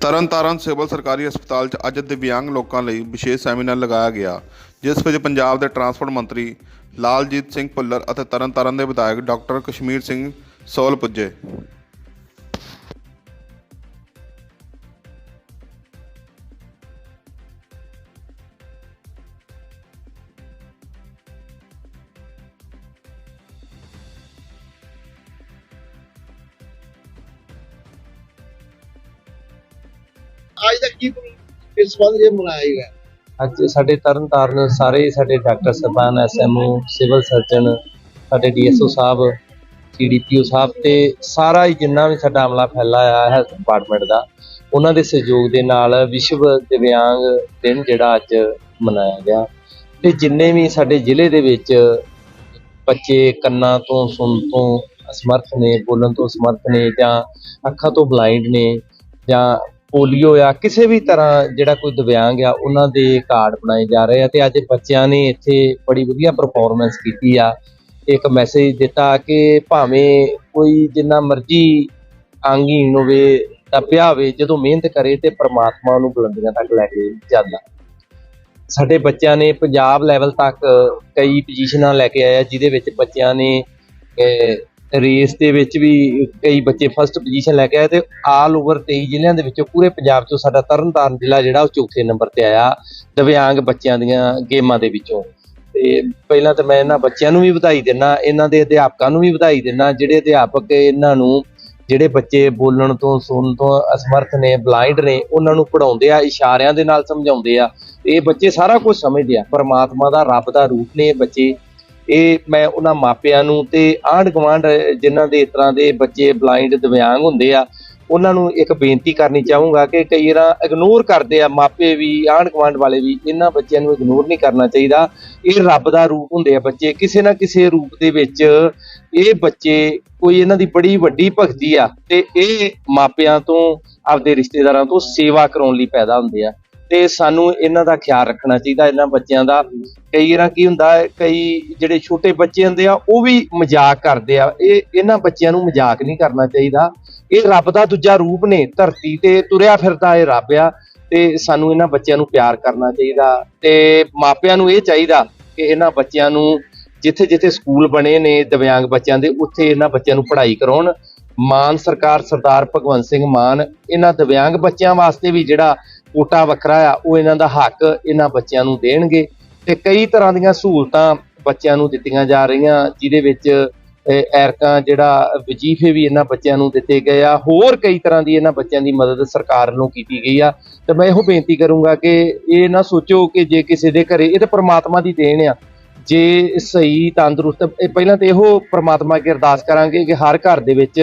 Tarn Taran civil ਸਰਕਾਰੀ ਹਸਪਤਾਲ 'ਚ ਅੱਜ ਦਿਵਿਆਂਗ ਲੋਕਾਂ ਲਈ ਵਿਸ਼ੇਸ਼ ਸੈਮੀਨਾਰ ਲਗਾਇਆ ਗਿਆ, ਜਿਸ ਵਿੱਚ ਪੰਜਾਬ ਦੇ ਟਰਾਂਸਪੋਰਟ ਮੰਤਰੀ ਲਾਲਜੀਤ ਸਿੰਘ ਭੁੱਲਰ ਅਤੇ ਤਰਨਤਾਰਨ ਦੇ ਵਿਧਾਇਕ ਡਾਕਟਰ ਕਸ਼ਮੀਰ ਸਿੰਘ ਸੋਲ ਪੁੱਜੇ। ਅੱਜ ਦਾ ਕੀ ਇਸ ਸੰਬੰਧ ਜੇ ਮਨਾਇਆ ਗਿਆ ਅੱਜ ਸਾਡੇ ਤਰਨ ਤਾਰਨ ਸਾਰੇ ਸਾਡੇ ਡਾਕਟਰ ਸਾਹਿਬਾਨ ਐਸਐਮਓ, ਸਿਵਲ ਸਰਜਨ, ਸਾਡੇ ਡੀਐਸਓ ਸਾਹਿਬ, ਸੀਡੀਪੀਓ ਸਾਹਿਬ ਤੇ ਸਾਰਾ ਹੀ ਜਿੰਨਾ ਵੀ ਸਾਡਾ ਅਮਲਾ ਫੈਲਾ ਆ ਹੈਲਥ ਡਿਪਾਰਟਮੈਂਟ ਦਾ, ਉਹਨਾਂ ਦੇ ਸਹਿਯੋਗ ਦੇ ਨਾਲ ਵਿਸ਼ਵ ਦਿਵਿਆਂਗ ਦਿਨ ਜਿਹੜਾ ਅੱਜ ਮਨਾਇਆ ਗਿਆ। ਤੇ ਜਿੰਨੇ ਵੀ ਸਾਡੇ ਜ਼ਿਲ੍ਹੇ ਦੇ ਵਿੱਚ ਬੱਚੇ ਕੰਨਾਂ ਤੋਂ, ਸੁਣ ਤੋਂ ਅਸਮਰਥ ਨੇ, ਬੋਲਣ ਤੋਂ ਅਸਮਰਥ ਨੇ ਜਾਂ ਅੱਖਾਂ ਤੋਂ ਬਲਾਈਂਡ ਨੇ ਜਾਂ ਪੋਲੀਓ ਆ, ਕਿਸੇ ਵੀ ਤਰ੍ਹਾਂ ਜਿਹੜਾ ਕੋਈ ਦਿਵਿਆਂਗ ਆ, ਉਹਨਾਂ ਦੇ ਕਾਰਡ ਬਣਾਏ ਜਾ ਰਹੇ ਆ ਤੇ ਅੱਜ ਬੱਚਿਆਂ ਨੇ ਇੱਥੇ ਬੜੀ ਵਧੀਆ ਪਰਫਾਰਮੈਂਸ ਕੀਤੀ ਆ। ਇੱਕ ਮੈਸੇਜ ਦਿੱਤਾ ਕਿ ਭਾਵੇਂ ਕੋਈ ਜਿੰਨਾ ਮਰਜ਼ੀ ਅੰਗਹੀਣ ਹੋਵੇ ਤਾਂ ਪਿਆ ਹੋਵੇ ਜਦੋਂ ਮਿਹਨਤ ਕਰੇ ਤੇ ਪ੍ਰਮਾਤਮਾ ਨੂੰ ਬੁਲੰਦੀਆਂ ਤੱਕ ਲੈ ਕੇ ਜਾਂਦਾ। ਸਾਡੇ ਬੱਚਿਆਂ ਨੇ ਪੰਜਾਬ ਲੈਵਲ ਤੱਕ ਕਈ ਪੋਜੀਸ਼ਨਾਂ ਲੈ ਕੇ ਆਇਆ ਜਿਹਦੇ ਵਿੱਚ ਬੱਚਿਆਂ ਨੇ ਰੇਸ ਦੇ ਵਿੱਚ ਵੀ ਕਈ ਬੱਚੇ ਫਸਟ ਪੋਜੀਸ਼ਨ ਲੈ ਕੇ ਆਏ ਤੇ ਆਲ ਓਵਰ 23 ਜ਼ਿਲ੍ਹਿਆਂ ਦੇ ਵਿੱਚੋਂ ਪੂਰੇ ਪੰਜਾਬ ਚੋਂ ਸਾਡਾ ਤਰਨਤਾਰਨ ਜ਼ਿਲ੍ਹਾ ਜਿਹੜਾ ਉਹ ਚੌਥੇ ਨੰਬਰ ਤੇ ਆਇਆ, ਦਿਵਿਆਂਗ ਬੱਚਿਆਂ ਦੀਆਂ ਗੇਮਾਂ ਦੇ ਵਿੱਚੋਂ। ਤੇ ਪਹਿਲਾਂ ਤਾਂ ਮੈਂ ਇਹਨਾਂ ਬੱਚਿਆਂ ਨੂੰ ਵੀ ਵਧਾਈ ਦਿੰਦਾ, ਇਹਨਾਂ ਦੇ ਅਧਿਆਪਕਾਂ ਨੂੰ ਵੀ ਵਧਾਈ ਦਿੰਦਾ, ਜਿਹੜੇ ਅਧਿਆਪਕ ਇਹਨਾਂ ਨੂੰ ਜਿਹੜੇ ਬੱਚੇ ਬੋਲਣ ਤੋਂ, ਸੁਣਨ ਤੋਂ ਅਸਮਰਥ ਨੇ ਬਲਾਈਂਡ ਨੇ, ਉਹਨਾਂ ਨੂੰ ਪੜਾਉਂਦੇ ਆ, ਇਸ਼ਾਰਿਆਂ ਦੇ ਨਾਲ ਸਮਝਾਉਂਦੇ ਆ। ਇਹ ਬੱਚੇ ਸਾਰਾ ਕੁਝ ਸਮਝਦੇ ਆ, ਪਰਮਾਤਮਾ ਦਾ ਰੱਬ ਦਾ ਰੂਪ ਨੇ ਇਹ ਬੱਚੇ। ਇਹ ਮੈਂ ਉਹਨਾਂ ਮਾਪਿਆਂ ਨੂੰ ਤੇ ਆਂਢ ਗੁਆਂਢ ਜਿਨ੍ਹਾਂ ਦੇ ਇਸ ਤਰ੍ਹਾਂ ਦੇ ਬੱਚੇ ਬਲਾਈਂਡ ਦਿਵਿਆਂਗ ਹੁੰਦੇ ਆ, ਉਹਨਾਂ ਨੂੰ ਇੱਕ ਬੇਨਤੀ ਕਰਨੀ ਚਾਹੂੰਗਾ ਕਿ ਕਈ ਵਾਰ ਇਗਨੋਰ ਕਰਦੇ ਆ, ਮਾਪੇ ਵੀ, ਆਂਢ ਗੁਆਂਢ ਵਾਲੇ ਵੀ, ਇਹਨਾਂ ਬੱਚਿਆਂ ਨੂੰ ਇਗਨੋਰ ਨਹੀਂ ਕਰਨਾ ਚਾਹੀਦਾ। ਇਹ ਰੱਬ ਦਾ ਰੂਪ ਹੁੰਦੇ ਆ ਬੱਚੇ। ਕਿਸੇ ਨਾ ਕਿਸੇ ਰੂਪ ਦੇ ਵਿੱਚ ਇਹ ਬੱਚੇ ਕੋਈ ਇਹਨਾਂ ਦੀ ਬੜੀ ਵੱਡੀ ਭਗਤੀ ਆ ਤੇ ਇਹ ਮਾਪਿਆਂ ਤੋਂ, ਆਪਦੇ ਰਿਸ਼ਤੇਦਾਰਾਂ ਤੋਂ ਸੇਵਾ ਕਰਾਉਣ ਲਈ ਪੈਦਾ ਹੁੰਦੇ ਆ। ਤੇ ਸਾਨੂੰ ਇਹਨਾਂ ਦਾ ਖਿਆਲ ਰੱਖਣਾ ਚਾਹੀਦਾ ਇਹਨਾਂ ਬੱਚਿਆਂ ਦਾ। ਕਈ ਵਾਰ ਕੀ ਹੁੰਦਾ ਹੈ, ਕਈ ਜਿਹੜੇ ਛੋਟੇ ਬੱਚੇ ਹੁੰਦੇ ਆ ਉਹ ਵੀ ਮਜ਼ਾਕ ਕਰਦੇ ਆ। ਇਹ ਇਹਨਾਂ ਬੱਚਿਆਂ ਨੂੰ ਮਜ਼ਾਕ ਨਹੀਂ ਕਰਨਾ ਚਾਹੀਦਾ। ਇਹ ਰੱਬ ਦਾ ਦੂਜਾ ਰੂਪ ਨੇ ਧਰਤੀ ਤੇ ਤੁਰਿਆ ਫਿਰਦਾ ਇਹ ਰੱਬ ਆ ਤੇ ਸਾਨੂੰ ਇਹਨਾਂ ਬੱਚਿਆਂ ਨੂੰ ਪਿਆਰ ਕਰਨਾ ਚਾਹੀਦਾ। ਤੇ ਮਾਪਿਆਂ ਨੂੰ ਇਹ ਚਾਹੀਦਾ ਕਿ ਇਹਨਾਂ ਬੱਚਿਆਂ ਨੂੰ ਜਿੱਥੇ ਜਿੱਥੇ ਸਕੂਲ ਬਣੇ ਨੇ ਦਿਵਿਆਂਗ ਬੱਚਿਆਂ ਦੇ ਉੱਥੇ ਇਹਨਾਂ ਬੱਚਿਆਂ ਨੂੰ ਪੜ੍ਹਾਈ ਕਰਾਉਣ। ਮਾਨ ਸਰਕਾਰ ਸਰਦਾਰ ਭਗਵੰਤ ਸਿੰਘ ਮਾਨ ਇਹਨਾਂ ਦਿਵਿਆਂਗ ਬੱਚਿਆਂ ਵਾਸਤੇ ਵੀ ਜਿਹੜਾ ਕੋਟਾ ਵੱਖਰਾ ਆ, ਉਹ ਇਹਨਾਂ ਦਾ ਹੱਕ ਇਹਨਾਂ ਬੱਚਿਆਂ ਨੂੰ ਦੇਣਗੇ ਤੇ ਕਈ ਤਰ੍ਹਾਂ ਦੀਆਂ ਸਹੂਲਤਾਂ ਬੱਚਿਆਂ ਨੂੰ ਦਿੱਤੀਆਂ ਜਾ ਰਹੀਆਂ, ਜਿਹਦੇ ਵਿੱਚ ਐਰਕਾਂ ਜਿਹੜਾ ਵਜੀਫੇ ਵੀ ਇਹਨਾਂ ਬੱਚਿਆਂ ਨੂੰ ਦਿੱਤੇ ਗਏ ਆ, ਹੋਰ ਕਈ ਤਰ੍ਹਾਂ ਦੀ ਇਹਨਾਂ ਬੱਚਿਆਂ ਦੀ ਮਦਦ ਸਰਕਾਰ ਵੱਲੋਂ ਕੀਤੀ ਗਈ ਆ। ਤੇ ਮੈਂ ਇਹੋ ਬੇਨਤੀ ਕਰੂੰਗਾ ਕਿ ਇਹ ਨਾ ਸੋਚੋ ਕਿ ਜੇ ਕਿਸੇ ਦੇ ਘਰੇ ਇਹ ਤਾਂ ਪ੍ਰਮਾਤਮਾ ਦੀ ਦੇਣ ਆ, ਜੇ ਸਹੀ ਤੰਦਰੁਸਤ ਪਹਿਲਾਂ ਤੇ ਇਹੋ ਪ੍ਰਮਾਤਮਾ ਅੱਗੇ ਅਰਦਾਸ ਕਰਾਂਗੇ ਕਿ ਹਰ ਘਰ ਦੇ ਵਿੱਚ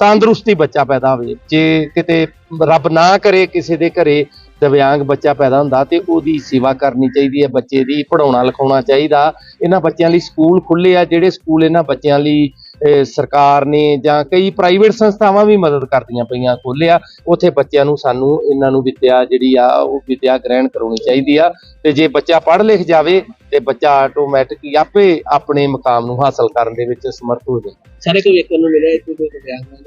ਤੰਦਰੁਸਤੀ ਬੱਚਾ ਪੈਦਾ ਹੋਵੇ। ਜੇ ਕਿਤੇ ਰੱਬ ਨਾ ਕਰੇ ਕਿਸੇ ਦੇ ਘਰੇ ਦਿਵਿਆਂਗ ਬੱਚਾ ਪੈਦਾ ਹੁੰਦਾ ਤੇ ਉਹਦੀ ਸੇਵਾ ਕਰਨੀ ਚਾਹੀਦੀ ਹੈ ਬੱਚੇ ਦੀ ਪੜਾਉਣਾ ਲਿਖਾਉਣਾ ਚਾਹੀਦਾ। ਇਹਨਾਂ ਬੱਚਿਆਂ ਲਈ ਸਕੂਲ ਖੁੱਲੇ ਆ ਜਿਹੜੇ ਸਕੂਲ ਇਹਨਾਂ ਬੱਚਿਆਂ ਲਈ ਸਰਕਾਰ ਨੇ ਜਾਂ ਕਈ ਪ੍ਰਾਈਵੇਟ ਸੰਸਥਾਵਾਂ ਵੀ ਮਦਦ ਕਰਦੀਆਂ ਪਈਆਂ ਖੋਲਿਆ ਉੱਥੇ ਬੱਚਿਆਂ ਨੂੰ ਸਾਨੂੰ ਇਹਨਾਂ ਨੂੰ ਵਿੱਦਿਆ ਜਿਹੜੀ ਆ ਉਹ ਵਿੱਦਿਆ ਗ੍ਰਹਿਣ ਕਰਾਉਣੀ ਚਾਹੀਦੀ ਆ। ਤੇ ਜੇ ਬੱਚਾ ਪੜ੍ਹ ਲਿਖ ਜਾਵੇ ਤੇ ਬੱਚਾ ਆਟੋਮੈਟਿਕਲੀ ਆਪੇ ਆਪਣੇ ਮਕਾਮ ਨੂੰ ਹਾਸਲ ਕਰਨ ਦੇ ਵਿੱਚ ਸਮਰਥ ਹੋ ਜਾਂਦਾ ਸਾਰੇ ਕੋ ਵੇਖਣ ਨੂੰ ਮਿਲਿਆ ਇੱਥੇ ਕੋਈ ਵਿਆਹ ਨਾਲ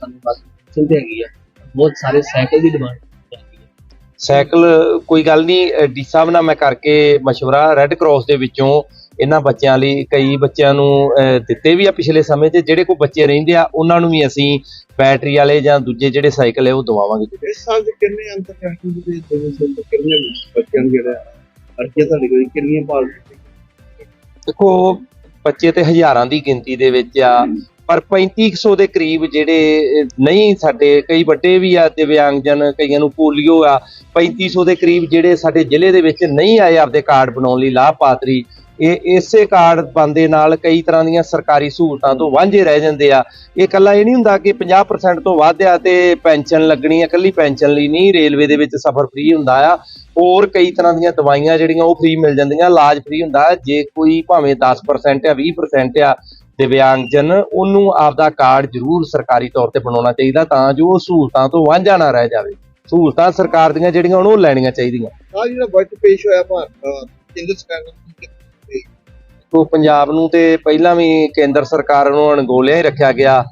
ਸਾਨੂੰ ਬਾਤ ਸੁਣਦੇ ਹੈਗੀ ਆ। ਬਹੁਤ ਸਾਰੇ ਸਾਈਕਲ ਦੀ ਡਿਮਾਂਡ ਸਾਈਕਲ ਕੋਈ ਗੱਲ ਨਹੀਂ ਡੀ ਸਾਹਿਬ ਨਾਲ ਮੈਂ ਕਰਕੇ ਮਸ਼ਵਰਾ ਰੈੱਡ ਕਰਾਸ ਦੇ ਵਿੱਚੋਂ ਇਹਨਾਂ ਬੱਚਿਆਂ ਲਈ ਕਈ ਬੱਚਿਆਂ ਨੂੰ ਦਿੱਤੇ ਵੀ ਆ ਪਿਛਲੇ ਸਮੇਂ 'ਚ। ਜਿਹੜੇ ਕੋਈ ਬੱਚੇ ਰਹਿੰਦੇ ਆ ਉਹਨਾਂ ਨੂੰ ਵੀ ਅਸੀਂ ਬੈਟਰੀ ਵਾਲੇ ਜਾਂ ਦੂਜੇ ਜਿਹੜੇ ਸਾਈਕਲ ਹੈ ਉਹ ਦਵਾਵਾਂਗੇ। ਇਸ ਸਾਲ ਦੇ ਕਿੰਨੇ ਅੰਤਰਰਾਸ਼ਟਰੀ ਦੇ ਦੋਵੇਂ ਕਿੰਨੇ ਬੱਚਿਆਂ ਨੂੰ ਜਿਹੜਾ ਅਰਕੇ ਤੁਹਾਡੇ ਕੋਲ ਕਿੰਨੀਆਂ ਪਾਲ ਦੇਖੋ ਬੱਚੇ ਤੇ ਹਜ਼ਾਰਾਂ ਦੀ ਗਿਣਤੀ ਦੇ ਵਿੱਚ ਆ। ਪਰ 3500 ਦੇ ਕਰੀਬ ਜਿਹੜੇ ਨਹੀਂ ਸਾਡੇ, ਕਈ ਵੱਡੇ ਵੀ ਆ ਦਿਵਿਆਂਗਜਨ, ਕਈਆਂ ਨੂੰ ਪੋਲੀਓ ਆ 3500 ਦੇ ਕਰੀਬ ਜਿਹੜੇ ਸਾਡੇ ਜ਼ਿਲ੍ਹੇ ਦੇ ਵਿੱਚ ਨਹੀਂ ਆਏ ਆਪਦੇ ਕਾਰਡ ਬਣਾਉਣ ਲਈ ਲਾਭਪਾਤਰੀ, ਇਹ ਇਸੇ ਕਾਰਡ ਬੰਦੇ ਨਾਲ ਕਈ ਤਰ੍ਹਾਂ ਦੀਆਂ ਸਰਕਾਰੀ ਸਹੂਲਤਾਂ ਤੋਂ ਵਾਂਝੇ ਰਹਿ ਜਾਂਦੇ ਆ। ਇਹ ਇਕੱਲਾ ਇਹ ਨਹੀਂ ਹੁੰਦਾ ਕਿ 50% ਤੋਂ ਵੱਧ ਆ ਤੇ ਪੈਨਸ਼ਨ ਲੱਗਣੀ ਆ, ਇਕੱਲੀ ਪੈਨਸ਼ਨ ਲਈ ਨਹੀਂ, ਰੇਲਵੇ ਦੇ ਵਿੱਚ ਸਫ਼ਰ ਫ੍ਰੀ ਹੁੰਦਾ ਆ। ਹੋਰ ਕਈ ਤਰ੍ਹਾਂ ਦੀਆਂ ਦਵਾਈਆਂ ਜਿਹੜੀਆਂ ਉਹ ਫ੍ਰੀ ਮਿਲ ਜਾਂਦੀਆਂ, ਇਲਾਜ ਫ੍ਰੀ ਹੁੰਦਾ, ਜੇ ਕੋਈ ਭਾਵੇਂ 10% ਆ 20% ਆ ਦਿਵਿਆਂਗਜਨ ਉਹਨੂੰ ਆਪਦਾ ਕਾਰਡ ਜ਼ਰੂਰ ਸਰਕਾਰੀ ਤੌਰ ਤੇ ਬਣਾਉਣਾ ਚਾਹੀਦਾ ਤਾਂ ਜੋ ਉਹ ਸਹੂਲਤਾਂ ਤੋਂ ਵਾਂਝਾ ਨਾ ਰਹਿ ਜਾਵੇ। ਸਹੂਲਤਾਂ ਸਰਕਾਰ ਦੀਆਂ ਜਿਹੜੀਆਂ ਉਹਨੂੰ ਲੈਣੀਆਂ ਚਾਹੀਦੀਆਂ। ਆ ਜਿਹੜਾ ਬਜਟ ਪੇਸ਼ ਹੋਇਆ ਭਾਰਤ ਕੇਂਦਰ ਸਰਕਾਰ ਨੇ ਤੋਂ ਪੰਜਾਬ ਨੂੰ ਤੇ ਪਹਿਲਾਂ ਵੀ ਕੇਂਦਰ ਸਰਕਾਰ ਨੂੰ ਅਣਗੋਲਿਆ ਹੀ ਰੱਖਿਆ ਗਿਆ।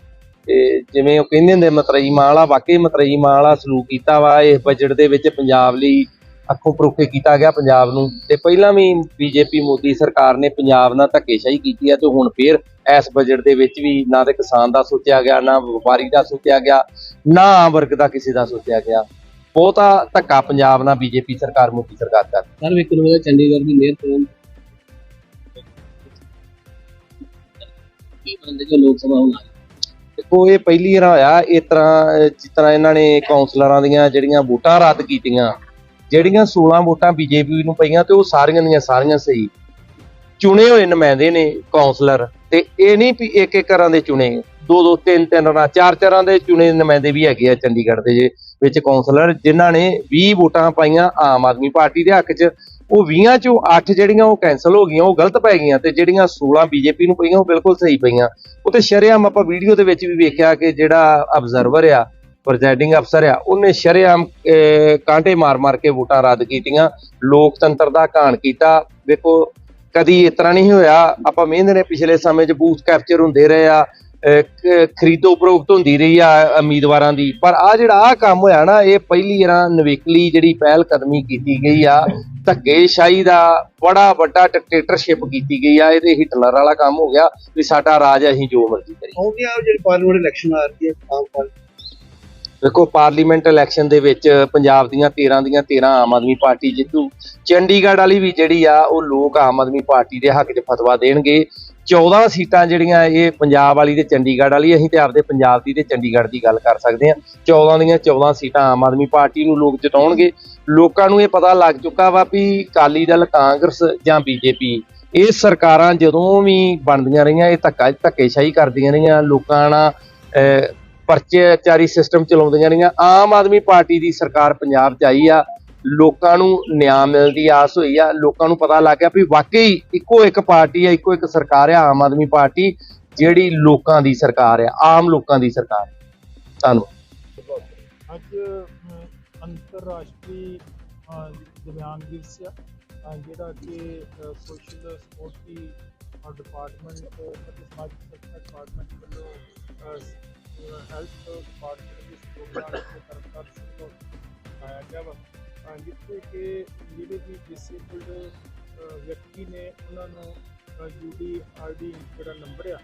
ਤੇ ਜਿਵੇਂ ਉਹ ਕਹਿੰਦੇ ਹੁੰਦੇ ਮਤਰਈ ਮਾਲਾ ਵਾਕਈ ਮਤਰਈ ਮਾਲਾ ਸਲੂਕ ਕੀਤਾ ਵਾ ਇਸ ਬਜਟ ਦੇ ਵਿੱਚ ਪੰਜਾਬ ਲਈ ਅੱਖੋਂ ਪਰੋਖੇ ਕੀਤਾ ਗਿਆ ਪੰਜਾਬ ਨੂੰ। ਤੇ ਪਹਿਲਾਂ ਵੀ ਬੀਜੇਪੀ ਮੋਦੀ ਸਰਕਾਰ ਨੇ ਪੰਜਾਬ ਨਾਲ ਧੱਕੇਸ਼ਾਹੀ ਕੀਤੀ ਹੈ ਤੇ ਹੁਣ ਫੇਰ ਇਸ ਬਜਟ ਦੇ ਵਿੱਚ ਵੀ ਨਾ ਤੇ ਕਿਸਾਨ ਦਾ ਸੋਚਿਆ ਗਿਆ ਨਾ ਵਪਾਰੀ ਦਾ ਸੋਚਿਆ ਗਿਆ ਨਾ ਆਮ ਵਰਗ ਦਾ ਕਿਸੇ ਦਾ ਸੋਚਿਆ ਗਿਆ। ਬਹੁਤਾ ਧੱਕਾ ਪੰਜਾਬ ਨਾਲ ਬੀਜੇਪੀ ਸਰਕਾਰ ਮੋਦੀ ਸਰਕਾਰ ਕਰ ਸਰ ਵੇਖਣ ਨੂੰ ਚੰਡੀਗੜ੍ਹ ਦੀ ਮੇਅਰ ਤੋਂ ਬੰਦੇ ਜੋ ਲੋਕ ਸਭਾ ਹੁਣ ਦੇਖੋ ਇਹ ਪਹਿਲੀ ਵਾਰ ਹੋਇਆ ਇਸ ਤਰ੍ਹਾਂ ਜਿਸ ਤਰ੍ਹਾਂ ਇਹਨਾਂ ਨੇ ਕਾਉਂਸਲਰਾਂ ਦੀਆਂ ਜਿਹੜੀਆਂ ਵੋਟਾਂ ਰੱਦ ਕੀਤੀਆਂ ਜਿਹੜੀਆਂ 16 ਵੋਟਾਂ ਬੀਜੇਪੀ ਨੂੰ ਪਈਆਂ ਤੇ ਉਹ ਸਾਰੀਆਂ ਦੀਆਂ ਸਾਰੀਆਂ ਸਹੀ। ਚੁਣੇ ਹੋਏ ਨੁਮਾਇੰਦੇ ਨੇ ਕਾਉਂਸਲਰ ਤੇ ਇਹ ਨਹੀਂ ਵੀ ਇੱਕ ਇੱਕ ਘਰਾਂ ਦੇ ਚੁਣੇ ਦੋ ਦੋ ਤਿੰਨ ਤਿੰਨ ਰਾਂ ਚਾਰ ਚਾਰਾਂ ਦੇ ਚੁਣੇ ਨੁਮਾਇੰਦੇ ਵੀ ਹੈਗੇ ਆ ਚੰਡੀਗੜ੍ਹ ਦੇ ਜੇ ਵਿੱਚ ਕਾਉਂਸਲਰ ਜਿਨ੍ਹਾਂ ਨੇ 20 ਵੋਟਾਂ ਪਾਈਆਂ ਆਮ ਆਦਮੀ ਪਾਰਟੀ ਦੇ ਹੱਕ 'ਚ। ਉਹ 20 ਚੋਂ 8 ਜਿਹੜੀਆਂ ਉਹ ਕੈਨਸਲ ਹੋ ਗਈਆਂ ਉਹ ਗਲਤ ਪੈ ਗਈਆਂ ਤੇ ਜਿਹੜੀਆਂ 16 ਬੀਜੇਪੀ ਨੂੰ ਪਈਆਂ ਉਹ ਬਿਲਕੁਲ ਸਹੀ ਪਈਆਂ। ਉਹ ਤੇ ਸ਼ਰੇਆਮ ਆਪਾਂ ਵੀਡੀਓ ਦੇ ਵਿੱਚ ਵੀ ਵੇਖਿਆ ਕਿ ਜਿਹੜਾ ਅਬਜ਼ਰਵਰ ਆ ਪ੍ਰੈਜ਼ਾਈਡਿੰਗ ਅਫਸਰ ਆ ਉਹਨੇ ਸ਼ਰੇਆਮ ਅਹ, ਕਾਂਟੇ ਮਾਰ-ਮਾਰ ਕੇ ਵੋਟਾਂ ਰੱਦ ਕੀਤੀਆਂ। ਲੋਕਤੰਤਰ ਦਾ ਘਾਣ ਕੀਤਾ। ਵੇਖੋ ਕਦੀ ਇਸ ਤਰ੍ਹਾਂ ਨਹੀਂ ਹੋਇਆ। ਆਪਾਂ ਮਿਹਨਤ ਨੇ ਪਿਛਲੇ ਸਮੇਂ 'ਚ ਬੂਥ ਕੈਪਚਰ ਹੁੰਦੇ ਰਹੇ ਆ ਖਰੀਦੋ ਉਪਰੋਕਤ ਹੁੰਦੀ ਰਹੀ ਆ ਉਮੀਦਵਾਰਾਂ ਦੀ। ਪਰ ਆ ਜਿਹੜਾ ਆ ਕੰਮ ਹੋਇਆ ਨਾ, ਇਹ ਪਹਿਲੀ ਵਾਰ ਨਵੇਕਲੀ ਜਿਹੜੀ ਪਹਿਲ ਕਦਮੀ ਕੀਤੀ ਗਈ ਆ, ਧੱਕੇਸ਼ਾਹੀ ਦਾ ਬੜਾ ਵੱਡਾ ਡਿਕਟੇਟਰਸ਼ਿਪ ਕੀਤੀ ਗਈ ਆ ਇਹ ਤੇ ਹਿਟਲਰ ਵਾਲਾ ਕੰਮ ਹੋ ਗਿਆ ਵੀ ਸਾਡਾ ਰਾਜ ਅਸੀਂ ਜੋ ਮਰਜ਼ੀ ਕਰੀਏ। ਹੋ ਗਿਆ ਜਿਹੜੀ ਪਾਰਲੀਮੈਂਟ ਇਲੈਕਸ਼ਨ ਆ ਰਹੀ ਹੈ, ਆਮ ਪਾਰਟੀ ਦੇਖੋ ਪਾਰਲੀਮੈਂਟ ਇਲੈਕਸ਼ਨ ਦੇ ਵਿੱਚ ਪੰਜਾਬ ਦੀਆਂ 13 ਦੀਆਂ 13 ਆਮ ਆਦਮੀ ਪਾਰਟੀ ਜਿੱਤੂ। ਚੰਡੀਗੜ੍ਹ ਵਾਲੀ ਵੀ ਜਿਹੜੀ ਆ, ਉਹ ਲੋਕ ਆਮ ਆਦਮੀ ਪਾਰਟੀ ਦੇ ਹੱਕ 'ਚ ਫਤਵਾ ਦੇਣਗੇ। 14 ਸੀਟਾਂ ਜਿਹੜੀਆਂ ਇਹ ਪੰਜਾਬ ਵਾਲੀ ਤੇ ਚੰਡੀਗੜ੍ਹ ਵਾਲੀ, ਅਸੀਂ ਤੇ ਆਪਦੇ ਪੰਜਾਬ ਦੀ ਤੇ ਚੰਡੀਗੜ੍ਹ ਦੀ ਗੱਲ ਕਰ ਸਕਦੇ ਹਾਂ। 14 ਦੀਆਂ 14 ਸੀਟਾਂ ਆਮ ਆਦਮੀ ਪਾਰਟੀ ਨੂੰ ਲੋਕ ਜਿਤਾਉਣਗੇ। ਲੋਕਾਂ ਨੂੰ ਇਹ ਪਤਾ ਲੱਗ ਚੁੱਕਾ ਵਾ ਵੀ ਅਕਾਲੀ ਦਲ, ਕਾਂਗਰਸ ਜਾਂ ਬੀਜੇਪੀ, ਇਹ ਸਰਕਾਰਾਂ ਜਦੋਂ ਵੀ ਬਣਦੀਆਂ ਰਹੀਆਂ, ਇਹ ਧੱਕਾ ਧੱਕੇਸ਼ਾਹੀ ਕਰਦੀਆਂ ਰਹੀਆਂ। ਲੋਕਾਂ ਨਾਲ ਪਰਚੇਚਾਰੀ ਸਿਸਟਮ ਚਲਾਉਂਦੀਆਂ ਰਹੀਆਂ। ਆਮ ਆਦਮੀ ਪਾਰਟੀ ਦੀ ਸਰਕਾਰ ਪੰਜਾਬ 'ਚ ਆਈ ਆ। ਲੋਕਾਂ ਨੂੰ ਨਿਆਂ ਮਿਲਣ ਦੀ ਆਸ ਹੋਈ ਆ। ਲੋਕਾਂ ਨੂੰ ਪਤਾ ਲੱਗ ਗਿਆ ਵੀ ਵਾਕਈ ਇੱਕੋ ਇੱਕ ਪਾਰਟੀ ਆ, ਇੱਕੋ ਇੱਕ ਸਰਕਾਰ ਆ, ਆਮ ਆਦਮੀ ਪਾਰਟੀ, ਜਿਹੜੀ ਲੋਕਾਂ ਦੀ ਸਰਕਾਰ ਆ, ਆਮ ਲੋਕਾਂ ਦੀ ਸਰਕਾਰ। ਧੰਨਵਾਦ। ਅੱਜ ਅੰਤਰਰਾਸ਼ਟਰੀ ਦਿਵਿਆਂਗ ਦਿਵਸ ਆ। ਜਿਹੜਾ ਕਿ ਸੋਸ਼ਲ ਸਪੋਰਟ ਦੀ ਡਿਪਾਰਟਮੈਂਟ ਅਤੇ ਸਮਾਜਿਕ ਸੁਰੱਖਿਆ ਡਿਪਾਰਟਮੈਂਟ ਵੱਲੋਂ ਹੈਲਥ ਡਿਪਾਰਟਮੈਂਟ ਦੇ ਪ੍ਰੋਗਰਾਮ ਦੇ ਤਰਫਦਾਰ ਤੋਂ ਆਇਆ ਗਿਆ ਵਾ ਅ, ਜਿੱਥੇ ਕਿ ਜਿਹੜੇ ਵੀ ਡਿਸੇਬਲਡ ਵਿਅਕਤੀ ਨੇ ਉਹਨਾਂ ਨੂੰ ਯੂਡੀ ਆਈਡੀ ਜਿਹੜਾ ਨੰਬਰ ਆ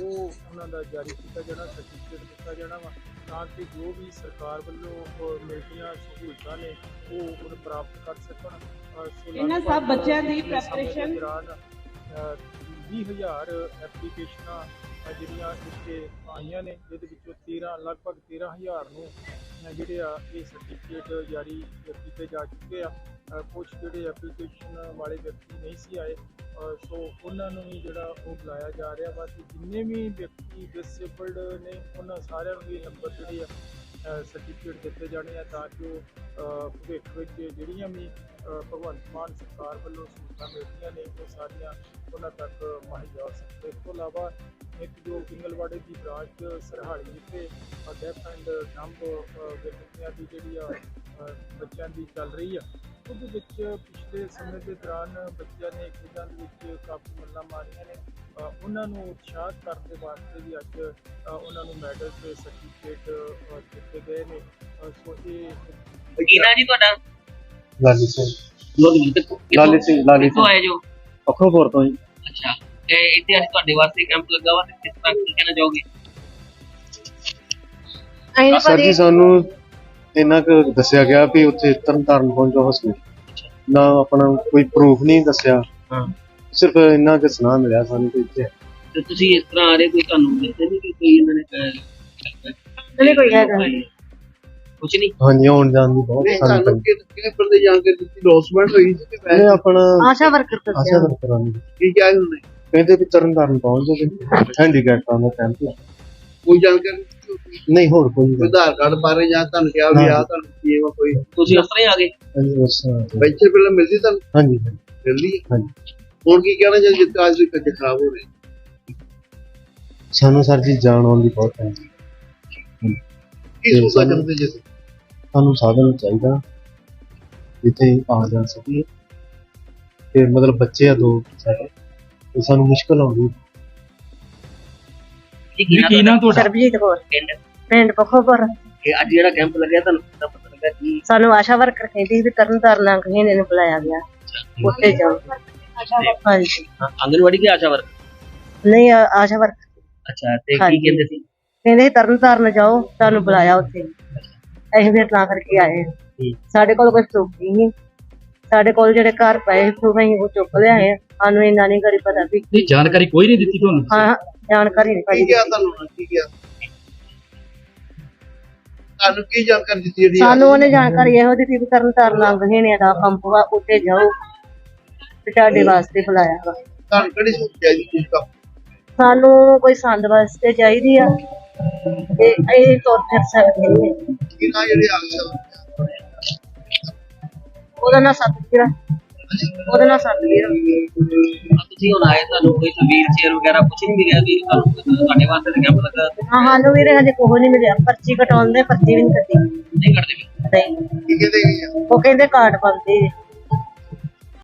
ਉਹ ਉਹਨਾਂ ਦਾ ਜਾਰੀ ਕੀਤਾ ਜਾਣਾ ਸਰਟੀਫਿਕੇਟ ਦਿੱਤਾ ਜਾਣਾ ਵਾ ਤਾਂ ਕਿ ਜੋ ਵੀ ਸਰਕਾਰ ਵੱਲੋਂ ਮਿਲਦੀਆਂ ਸਹੂਲਤਾਂ ਨੇ ਉਹ ਉਹ ਪ੍ਰਾਪਤ ਕਰ ਸਕਣ। ਇਹਨਾਂ ਸਭ ਬੱਚਿਆਂ ਦੀ ਅ, 20000 ਐਪਲੀਕੇਸ਼ਨਾਂ ਜਿਹੜੀਆਂ ਇੱਥੇ ਆਈਆਂ ਨੇ ਜਿਹਦੇ ਵਿੱਚੋਂ 13 ਲਗਭਗ 13000 ਨੂੰ ਜਿਹੜੇ ਆ, ਇਹ ਸਰਟੀਫਿਕੇਟ ਜਾਰੀ ਕੀਤੇ ਜਾ ਚੁੱਕੇ ਆ। ਕੁਝ ਜਿਹੜੇ ਐਪਲੀਕੇਸ਼ਨ ਵਾਲੇ ਵਿਅਕਤੀ ਨਹੀਂ ਸੀ ਆਏ ਸੋ ਉਹਨਾਂ ਨੂੰ ਵੀ ਜਿਹੜਾ ਉਹ ਬੁਲਾਇਆ ਜਾ ਰਿਹਾ ਵਾ ਕਿ ਜਿੰਨੇ ਵੀ ਵਿਅਕਤੀ ਡਿਸੇਬਲਡ ਨੇ, ਉਹਨਾਂ ਸਾਰਿਆਂ ਨੂੰ ਇਹ ਨੰਬਰ ਜਿਹੜੇ ਆ ਸਰਟੀਫਿਕੇਟ ਦਿੱਤੇ ਜਾਣੇ ਆ ਤਾਂ ਕਿ ਉਹ ਭਵਿੱਖ ਵਿੱਚ ਜਿਹੜੀਆਂ ਵੀ ਭਗਵੰਤ ਮਾਨ ਸਰਕਾਰ ਵੱਲੋਂ ਸਹੂਲਤਾਂ ਮਿਲਦੀਆਂ ਨੇ, ਉਹ ਸਾਰੀਆਂ ਉਹਨਾਂ ਤੱਕ ਮੁਹੱਈਆ ਹੋ। ਸਕਣ ਇਸ ਤੋਂ ਇਲਾਵਾ ਇੱਕ ਜੋ ਪਿੰਗਲਵਾੜੇ ਦੀ ਬ੍ਰਾਂਚ ਸਰਹਾਲੀ ਵਿਖੇ ਡੈਫ ਐਂਡ ਡੰਬ ਵਿਅਕਤੀਆਂ ਦੀ ਜਿਹੜੀ ਆ ਬੱਚਿਆਂ ਦੀ ਚੱਲ ਰਹੀ ਆ, ਉਹਦੇ ਵਿੱਚ ਪਿਛਲੇ ਸਮੇਂ ਦੇ ਦੌਰਾਨ ਬੱਚਿਆਂ ਨੇ ਖੇਡਾਂ ਦੇ ਵਿੱਚ ਕਾਫੀ ਮੱਲਾਂ ਮਾਰੀਆਂ ਨੇ। ਉਹਨਾਂ ਨੂੰ ਉਤਸ਼ਾਹਤ ਕਰਨ ਦੇ ਵਾਸਤੇ ਵੀ ਅੱਜ ਉਹਨਾਂ ਨੂੰ ਮੈਡਲ ਤੇ ਸਰਟੀਫਿਕੇਟ ਦਿੱਤੇ ਗਏ ਨੇ। ਸੋ ਇਹ ਕੀ ਨਾਂ ਜੀ ਤੁਹਾਡਾ? ਲਾਲੀ ਸਿੰਘ। ਲਾਲੀ ਸਿੰਘ ਲਾਲੀ ਸਿੰਘ ਆਏ ਜੋ? ਅਖੋਪੁਰ ਤੋਂ ਜੀ। ਅੱਛਾ ਤੇ ਇੱਥੇ ਅੱਜ ਤੁਹਾਡੇ ਵਾਸਤੇ ਕੈਂਪ ਲੱਗਾ ਵਾ ਤੇ ਕਿਸ ਤਰ੍ਹਾਂ ਕੀ ਕਹਿਣਾ ਚਾਹੋਗੇ? ਸਰ ਜੀ ਸਾਨੂੰ ਇੰਨਾ ਕੁ ਦੱਸਿਆ ਗਿਆ ਵੀ ਉੱਥੇ ਤਰਨਤਾਰਨ ਪਹੁੰਚੋ ਹਸਪੀਟਲ ਨਾ ਆਪਣਾ ਕੋਈ ਪ੍ਰੂਫ ਨਹੀਂ ਦੱਸਿਆ। ਹਾਂ। ਸਿਰਫ ਇੰਨਾ ਕੁ ਸੁਣਾ ਮਿਲਿਆ ਸਾਨੂੰ ਕਿ ਇੱਥੇ। ਤੇ ਤੁਸੀਂ ਇਸ ਤਰ੍ਹਾਂ ਆ ਰਹੇ ਕੋਈ ਤੁਹਾਨੂੰ ਦੱਸਿਆ ਨਹੀਂ ਕਿ ਕੋਈ ਇਹਨਾਂ ਨੇ ਨਹੀਂ ਕੋਈ ਹੈਗਾ। ਕੁਝ ਨਹੀਂ। ਹਾਂਜੀ ਆਉਣ ਜਾਣ ਦੀ ਬਹੁਤ ਸਾਨੂੰ ਸਾਨੂੰ ਕਿ ਕਿਹਨੇ ਬੰਦੇ ਜਾਣਕਾਰੀ ਦਿੱਤੀ ਲੌਸਮੈਂਟ ਹੋਈ ਸੀ ਕਿ ਇਹ ਵੈਸੇ ਆਪਣਾ ਆਸ਼ਾ ਵਰਕਰ ਆਸ਼ਾ ਦੱਸਿਆ ਵਰਕਰਾਂ ਨੇ ਕੀ ਕਿਹਾ ਉਹਨੇ? ਕਹਿੰਦੇ ਵੀ ਤਰਨਤਾਰਨ ਪਹੁੰਚ ਜਾਓ ਹੈਂਡੀਕੈਪਟਾਂ ਦਾ ਕੈਂਪ। ਕੋਈ ਜਾਣਕਾਰੀ? ਨਹੀਂ ਹੋਰ ਕੋਈ ਆਧਾਰ ਕਾਰਡ ਬਾਰੇ ਜਾਂ ਤੁਹਾਨੂੰ ਕਿਹਾ ਵੀ ਆ ਤੁਹਾਨੂੰ ਕੀ ਹੈ ਕੋਈ ਤੁਸੀਂ ਉਸ ਤਰ੍ਹਾਂ ਹੀ ਆ ਗਏ? ਬਸ ਪੈਸੇ ਪਹਿਲਾਂ ਮਿਲਦੀ ਤੁਹਾਨੂੰ? ਹਾਂਜੀ ਮਿਲਦੀ ਹਾਂਜੀ। ਹੁਣ ਕੀ ਕਹਿਣਾ ਚਾਹੀਦਾ ਜਿੱਤ ਅੱਜ ਵੀ ਕੱਜ ਖਰਾਬ ਹੋ ਰਹੇ ਸਾਨੂੰ ਸਰ ਜੀ ਜਾਣ ਆਉਣ ਦੀ ਬਹੁਤ ਹੈ। ਕੀ ਤੇ ਸੋਚਾ ਸਾਨੂੰ- ਕਰਦੇ ਜੇ ਸਾਨੂੰ ਸਾਧਨ ਚਾਹੀਦਾ। ਜਿੱਥੇ ਆ ਜਾ ਸਕੀਏ। ਤੇ ਮਤਲਬ ਬੱਚੇ ਆ ਦੋ ਸਾਡੇ। ਤੇ ਸਾਨੂੰ ਮੁਸ਼ਕਲ ਆਉਂਦੀ। ਕੀ ਜੀ ਕੀ ਕੀ ਨਾਮ ਤੁਹਾਡਾ? ਸਰਬਜੀਤ ਕੌਰ। ਪਿੰਡ। ਪਿੰਡ ਪੱਖੋਪੁਰ ਇਹ ਅੱਜ ਜਿਹੜਾ ਕੈਂਪ ਲੱਗਿਆ ਤੁਹਾਨੂੰ ਕਿੱਦਾਂ ਪਤਾ ਲੱਗਾ? ਕੀ ਸਾਨੂੰ ਆਸ਼ਾ ਵਰਕਰ ਕਹਿੰਦੀ ਸੀ ਵੀ ਤਰਨ ਤਾਰਨ ਨੇ ਨੂੰ ਬੁਲਾਇਆ ਗਿਆ। ਉੱਥੇ ਜਾਓ। ਹਾਂਜੀ। ਆਂਗਨਵਾੜੀ ਕੀ ਆਸ਼ਾ ਵਰਕ ਨਹੀਂ ਆ- ਆਸ਼ਾ ਵਰਕਰ ਅੱਛਾ ਤੇ ਕੀ ਹਾਂਜੀ। ਕਹਿੰਦੇ ਸੀ? ਕਹਿੰਦੇ ਤਰਨ ਤਾਰਨ ਜਾਓ ਤੁਹਾਨੂੰ ਬੁਲਾਇਆ ਉੱਥੇ। ਅਸੀਂ ਫਿਰ ਤਾਂ ਕਰਕੇ ਆਏ ਸਾਡੇ ਕੋਲ ਕੋਈ ਪ੍ਰੂਫ ਨਹੀਂ। ਸਾਡੇ ਕੋਲ ਜਿਹੜੇ ਘਰ ਪਏ ਪ੍ਰੂਫ ਅਸੀਂ ਉਹ ਚੁੱਕ ਲਿਆਏ ਆ। ਸਾਨੂੰ ਇੰਨਾ ਨਹੀਂ ਕਰੀ ਪਤਾ ਵੀ ਨਹੀਂ ਜਾਣਕਾਰੀ ਕੋਈ ਨਹੀਂ ਦਿੱਤੀ ਤੁਹਾਨੂੰ? ਹਾਂ ਜਾਣਕਾਰੀ ਨਹੀਂ ਕੀ ਪਾਈ ਗਿਆ ਤੁਹਾਨੂੰ ਕੀ ਗਿਆ ਤੁਹਾਨੂੰ ਕੀ ਜਾਣਕਾਰੀ ਦਿੱਤੀ ਜਿਹੜੀ ਸਾਨੂੰ ਉਹਨੇ ਜਾਣਕਾਰੀ ਇਹੋ ਦਿੱਤੀ ਵੀ ਤਰਨ ਤਾਰਨ ਅੰਗ ਨੇ ਦਾ ਪੰਪ ਵਾ ਉੱਥੇ ਜਾਓ। ਤੇ ਤੁਹਾਡੇ ਵਾਸਤੇ ਬੁਲਾਇਆ ਵਾ। ਤੁਹਾਨੂੰ ਕਿਹੜੀ ਸੋਚ ਚਾਹੀਦੀ ਚੀਜ਼ ਦਾ ਸਾਨੂੰ ਕੋਈ ਸੰਦ ਵਾਸਤੇ ਚਾਹੀਦੀ ਆ। ਤੇ ਇਹ ਤੁਰ ਫਿਰ ਸਕਦੇ ਨੇ ਕਿ ਨਾ ਜਿਹੜੇ ਆਸ਼ਾ ਉਹਦਾ ਨਾਂ ਸਤਵੀਰ ਆ। ਉਹਦਾ ਨਾਂ ਸਤਵੀਰ ਆ। ਤੁਸੀਂ ਹੁਣ ਆਏ ਤੁਹਾਨੂੰ ਕੋਈ ਵੀਲ ਚੇਅਰ ਵਗੈਰਾ ਕੁਝ ਨਹੀਂ ਮਿਲਿਆ ਵੀ ਤੁਹਾਨੂੰ ਤੁਹਾਡੇ ਵਾਸਤੇ ਤਾਂ ਕੈਂਪ ਲੱਗਾ ਹਾਂ ਸਾਨੂੰ ਵੀਰੇ ਹਜੇ ਕੋਹ ਨਹੀਂ ਮਿਲਿਆ। ਪਰਚੀ ਕਟਾਉਂਦੇ ਪਰਚੀ ਵੀ ਨਹੀਂ ਕੱਟੀ। ਨਹੀਂ ਕਰਦੇ ਵੀ? ਨਹੀਂ। ਉਹ ਕਹਿੰਦੇ ਕਾਰਡ ਪਾਉਂਦੇ ਜੀ